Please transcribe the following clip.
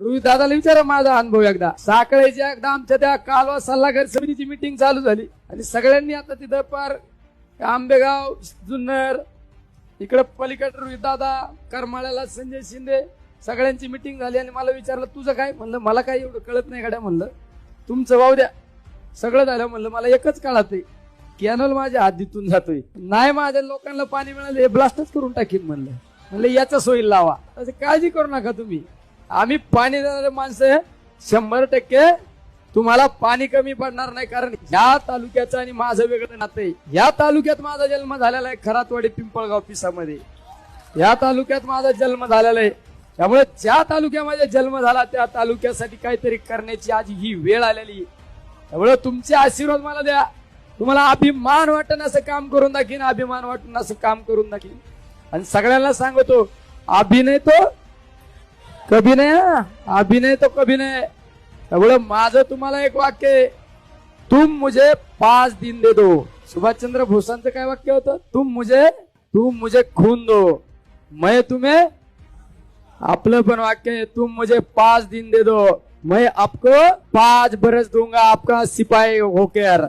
रोहित दादाला विचारा माझा अनुभव एकदा. साखळेच्या एकदा आमच्या त्या कालवा सल्लागार समितीची मिटिंग चालू झाली. आणि सगळ्यांनी आता तिथं पार आंबेगाव जुन्नर इकडं पलीकड रोहित दादा करमाळ्याला संजय शिंदे सगळ्यांची मिटिंग झाली आणि मला विचारलं तुझं काय? म्हणलं मला काय एवढं कळत नाही गाड्या म्हणलं. तुमचं वाहू द्या. सगळं झालं म्हणलं मला एकच कळत आहे कॅनल माझ्या हद्दीतून जातोय. नाही माझ्या लोकांना पाणी मिळालं हे ब्लास्टच करून टाकीन म्हणलं. म्हणलं याचा सोयी लावा. असं काळजी करू नका तुम्ही. आम्ही पाणी देणारे माणसं शंभर टक्के तुम्हाला पाणी कमी पडणार नाही कारण ह्या तालुक्याचं आणि माझं वेगळं नातं आहे. या तालुक्यात माझा जन्म झालेला आहे खरातवाडी पिंपळगाव पिसामध्ये. या तालुक्यात माझा जन्म झालेला आहे. त्यामुळे ज्या तालुक्यामध्ये जन्म झाला त्या तालुक्यासाठी काहीतरी करण्याची आज ही वेळ आलेली आहे. त्यामुळे तुमचे आशीर्वाद मला द्या. तुम्हाला अभिमान वाटण असं काम करून दाखीन अभिमान वाटून असं काम करून दाखीन. आणि सगळ्यांना सांगतो अभिनय तो कभी नाही हा. अभिनय तो कभी नाही त्यामुळे माझं तुम्हाला एक वाक्य आहे तुम मुझे पाच दिन दे दो। सुभाषचंद्र भोसांचं काय वाक्य होतं? तुम मुझे तुम मुझे खून दो। मैं तुम्हें आपलं पण वाक्य आहे तुम मुझे पाच दिन दे दो। मैं आपको पाच बरस दूंगा आपका सिपाही होकर।